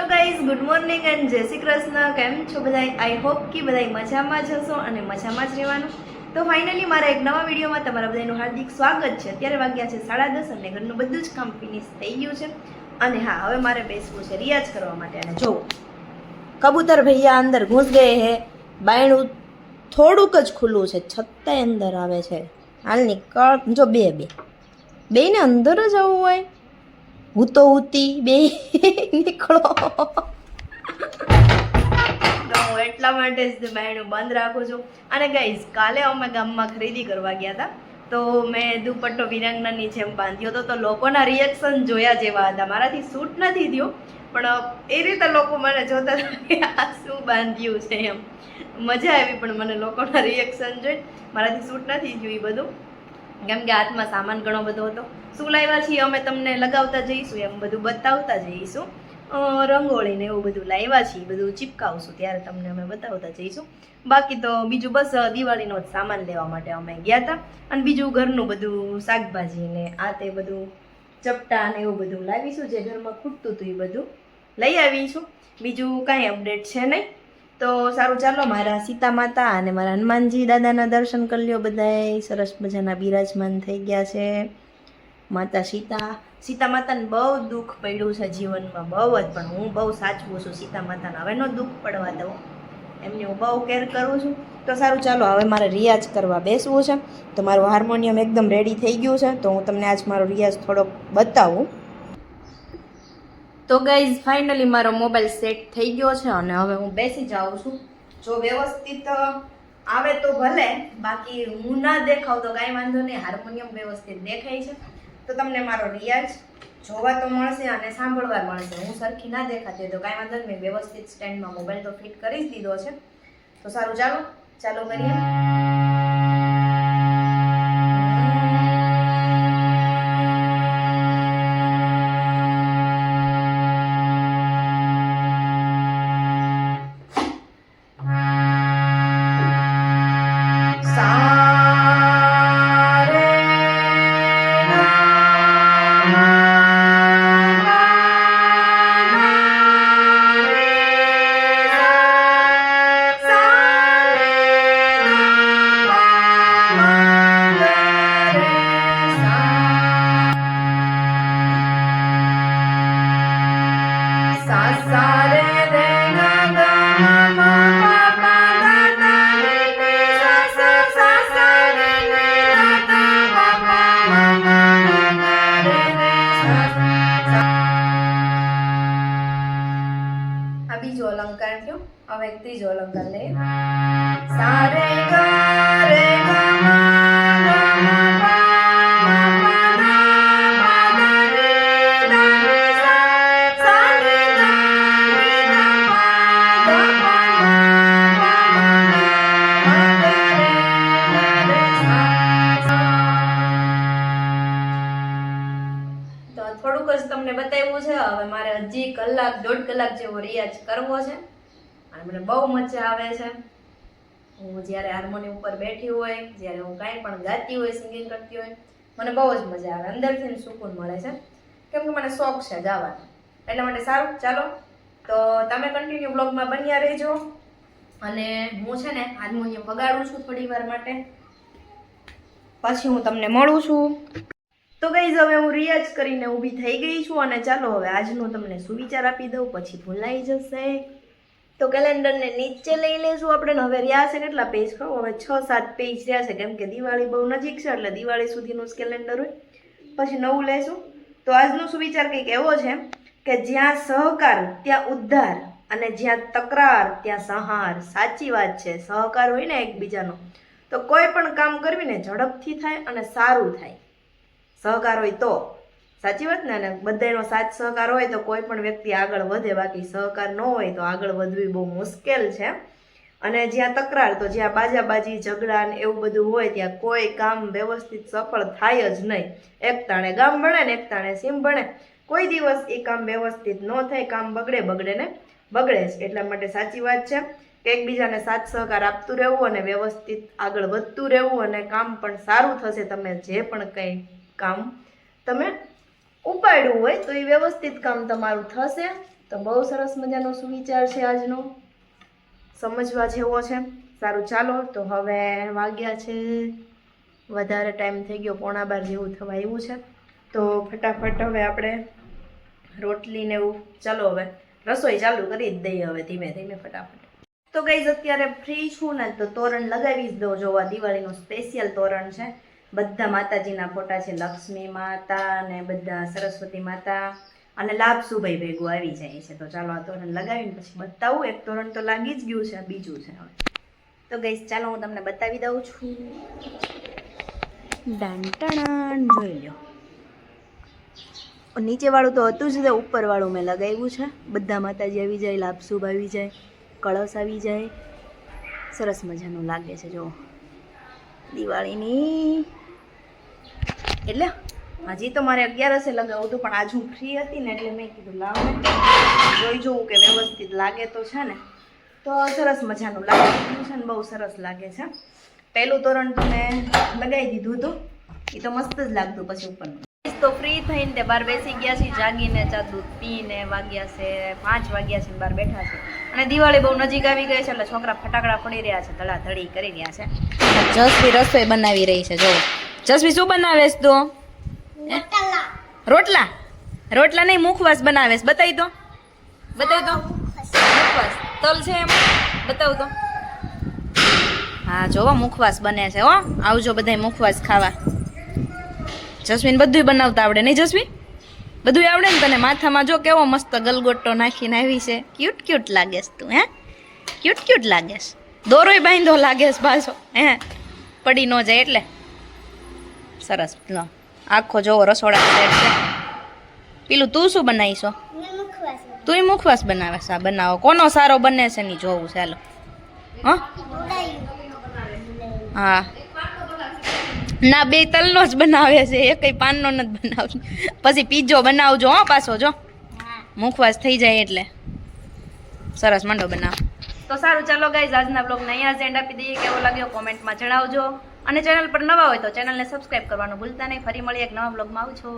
Hello guys good morning and Jai Shri Krishna. કેમ છો બધા આઈ હોપ કે બધા મજામાં જ હશો અને મજામાં જ રહેવાનું. તો ફાઇનલી મારા એક નવા વિડીયોમાં તમારા બધાનું હાર્દિક સ્વાગત છે. અત્યારે વાગ્યા છે સાડા દસ અને ઘરનું બધું જ કામ ફિનિશ થઈ ગયું છે. અને હા, હવે મારે બેસવું છે રિયાઝ કરવા માટે. અને જો, કબૂતર ભૈયા અંદર ઘૂસ ગયે હે. બાયણું થોડુંક જ ખુલ્લું છે. છતાંય અંદર આવે છે. હાલ નીકળ જો બે બે. બેને અંદર જ આવવું હોય? હું તો ઉતી, બે નીકળો. હું એટલા માટે જ બાયણું બંધ રાખું છું. અને ગાઈઝ કાલે અમે ગામમાં ખરીદી કરવા ગયા હતા. તો મેં દુપટ્ટો વિરાંગનાની જેમ બાંધ્યો હતો. તો લોકોના રિએક્શન જોયા જેવા હતા. મારાથી શૂટ નથી થયું, પણ એ રીતે લોકો મને જોતા આ શું બાંધ્યું છે એમ. મજા આવી, પણ મને લોકોના રિએક્શન જોઈ. મારાથી શૂટ નથી થયું એ બધું. કેમ કે હાથમાં સામાન ઘણો બધો હતો. શું લાવ્યા છીએ? અમે તમને લગાવતા જઈશું, એમ બધું બતાવતા જઈશું. રંગોળીને એવું બધું લાવ્યા છીએ, બધું ચીપકાવશું, ત્યારે તમને અમે બતાવતા જઈશું. બાકી તો બીજું બસ દિવાળીનો જ સામાન લેવા માટે અમે ગયા હતા અને બીજું ઘરનું બધું શાકભાજી ને આ તે બધું, ચપટા ને એવું બધું લાવીશું, જે ઘરમાં ખૂટતું હતું એ બધું લઈ આવીશું. બીજું કાંઈ અપડેટ છે નહીં. તો સારું, ચાલો, મારા સીતા માતા અને મારા હનુમાનજી દાદાના દર્શન કરી લ્યો બધાય સરસ મજાના બિરાજમાન થઈ ગયા છે. માતા સીતા સીતા માતાને બહુ દુઃખ પડ્યું છે જીવનમાં, બહુ જ, પણ હું બહુ સાચવું છું સીતા માતાને હવે નો દુઃખ પડવા દઉં. એમની હું બહુ કેર કરું છું. તો સારું, ચાલો, હવે મારે રિયાઝ કરવા બેસવું છે. તો મારું હાર્મોનિયમ એકદમ રેડી થઈ ગયું છે. તો હું તમને આજ મારો રિયાઝ થોડોક બતાવું. તો ગાઈઝ ફાઇનલી મારો મોબાઈલ સેટ થઈ ગયો છે અને હવે હું બેસી જાઉં છું. જો વ્યવસ્થિત આવે તો ભલે, બાકી હું ના દેખાવ તો કાંઈ વાંધો નહીં, હાર્મોનિયમ વ્યવસ્થિત દેખાય છે. તો તમને મારો રિયાઝ જોવા તો મળશે અને સાંભળવા મળશે. હું સરખી ના દેખાતી તો કાંઈ વાંધો નહીં, મેં વ્યવસ્થિત સ્ટેન્ડમાં મોબાઈલ તો ફિટ કરી જ દીધો છે. તો સારું, ચાલો ચાલો કરીએ. બીજો અલંકાર થયો. હવે ત્રીજો અલંકાર લઈએ સારે ગા હજી કલાક, દોઢ કલાક જેવો રિયાઝ કરવો છે. અને મને બહુ મજા આવે છે. હું જ્યારે હાર્મોનિયમ ઉપર બેઠી હોય, જ્યારે હું કાંઈ પણ ગાતી હોય, સિંગિંગ કરતી હોય, મને બહુ જ મજા આવે. અંદરથી સુકૂન મળે છે. કેમ કે મને શોખ છે ગાવાનો. એટલા માટે સારું. ચાલો, તો તમે કન્ટિન્યુ બ્લોગમાં બન્યા રહેજો. અને હું છે ને હાર્મોનિયમ વગાડું છું થોડી વાર માટે. પછી હું તમને મળું છું. તો ગઈ હવે હું રિયાઝ કરીને ઊભી થઈ ગઈ છું અને ચાલો હવે આજનું તમને સુવિચાર આપી દઉં, પછી ભૂલાઈ જશે. તો કેલેન્ડરને નીચે લઈ લેશું આપણે. હવે રહ્યા છે કેટલા પેજ ખરું હવે છ સાત પેજ રહ્યા છે. કેમ કે દિવાળી બહુ નજીક છે, એટલે દિવાળી સુધીનું જ કેલેન્ડર હોય. પછી નવું લેશું. તો આજનો સુવિચાર કંઈક એવો છે કે જ્યાં સહકાર, ત્યાં ઉદ્ધાર અને જ્યાં તકરાર, ત્યાં સંહાર. સાચી વાત છે, સહકાર હોય ને એકબીજાનો. તો કોઈ પણ કામ કરવી ને ઝડપથી થાય અને સારું થાય. સહકાર હોય તો. સાચી વાત ને? અને બધાનો સાથ સહકાર હોય તો કોઈ પણ વ્યક્તિ આગળ વધે, બાકી સહકાર ન હોય તો આગળ વધવી બહુ મુશ્કેલ છે. અને જ્યાં તકરાર, તો જ્યાં બાજાબાજી, ઝઘડા ને એવું બધું હોય, ત્યાં કોઈ કામ વ્યવસ્થિત સફળ થાય જ નહીં. એક તાણે ગામ ભણે ને એક તાણે સીમ ભણે. કોઈ દિવસ એ કામ વ્યવસ્થિત ન થાય, કામ બગડે બગડે ને બગડે જ. એટલા માટે સાચી વાત છે કે એકબીજાને સાથ સહકાર આપતું રહેવું અને વ્યવસ્થિત આગળ વધતું રહેવું અને કામ પણ સારું થશે, તમે જે પણ કંઈ કામ તમે ઉપાડ્યું હોય તો એ વ્યવસ્થિત કામ તમારું થશે. તો બહુ સરસ મજાનો સુવિચાર છે આજનો. સમજવા જેવો છે. સારું, ચાલો. તો હવે વાગ્યા છે. વધારે ટાઈમ થઈ ગયો, પોણા બાર જેવું થવા આવ્યું છે. તો ફટાફટ હવે આપણે રોટલી ને એવું, ચાલો હવે રસોઈ ચાલુ કરી જ દઈએ હવે ધીમે ધીમે ફટાફટ. તો ગઈ અત્યારે ફ્રી છું ને તો તોરણ લગાવી જ દો જોવા દિવાળીનું સ્પેશિયલ તોરણ છે. બધા માતાજીના ફોટા છે, લક્ષ્મી માતા ને બધા સરસ્વતી માતા અને લાભ સુભાઈ ભેગું આવી જાય છે. તો ચાલો આ તોરણ લગાવીને પછી બતાવું. એક તોરણ તો લાગી જ ગયું છે બીજું છે હવે. તો ગઈ ચાલો હું તમને બતાવી દઉં છું. ડાંટણ જોઈ લો નીચેવાળું તો હતું જ તે ઉપરવાળું મેં લગાવ્યું છે. બધા માતાજી આવી જાય લાભશુભ આવી જાય, કળશ આવી જાય. સરસ મજાનું લાગે છે જો દિવાળીની એટલે હજી તો મારે અગિયારસે લગાવું હતું, પણ આજ હું ફ્રી હતી ને એટલે મેં કીધું લાવ જોઈ જોઉં કે વ્યવસ્થિત લાગે તો છે ને. તો સરસ મજાનું લાગે. છે ને બહુ સરસ લાગે છે. પહેલું તોરણ તો મેં લગાવી દીધું હતું. એ તો મસ્ત જ લાગતું પછી ઉપરનું. તો ફ્રી થઈને તે બહાર બેસી ગયા છે, જાગીને ચા દૂધ પીને વાગ્યા છે, પાંચ વાગ્યા છે બહાર બેઠા છે. અને દિવાળી બહુ નજીક આવી ગઈ છે એટલે છોકરા ફટાકડા ફોડી રહ્યા છે, ધડાધડી કરી રહ્યા છે. જસવી રસોઈ બનાવી રહી છે જો જસવી શું બનાવેશ તું? રોટલા. રોટલા? નહીં મુખવાસ બનાવેશ. બતાવી દો. બતાવી દો. મુખવાસ. તલ છે એમ. બતાવ તો. હા જોવો મુખવાસ બને છે હો. આવજો બધાય મુખવાસ ખાવા. જસ્મીન બધુંય બનાવતા આવડે નહીં જસ્મી? બધું આવડે ને તને? માથામાં જો કેવો મસ્ત ગલગોટો નાખીને આવી છે. ક્યુટ ક્યુટ લાગેસ તું હે? ક્યુટ ક્યુટ લાગેસ દોરોય બાંધો લાગેસ પાછો હે? પડી ન જાય એટલે. સરસ. લો. આખો જોવો રસોડા સેટ છે. પેલું તું શું બનાવીશો? તુંય મુખવાસ બનાવે છે. આ બનાવો. કોનો સારો બને છે ની જોવું ચાલો હા? હા. ના બે તલનો જ બનાવે છે. એ કઈ પાનનો નથી બનાવતી. પછી પીઝો બનાવજો હો પાછો જો. મુખવાસ થઈ જાય એટલે. સરસ મંડો બનાવ. તો સારું ચાલો ગાઈઝ આજના બ્લોગને અહીંયા જ એન્ડ આપી દઈએ. કેવો લાગ્યો? કોમેન્ટમાં જણાવજો. અને ચેનલ પર નવા હોય તો ચેનલને સબસ્ક્રાઈબ કરવાનું ભૂલતા નહીં. ફરી મળીએ એક નવા બ્લોગમાં. આવજો.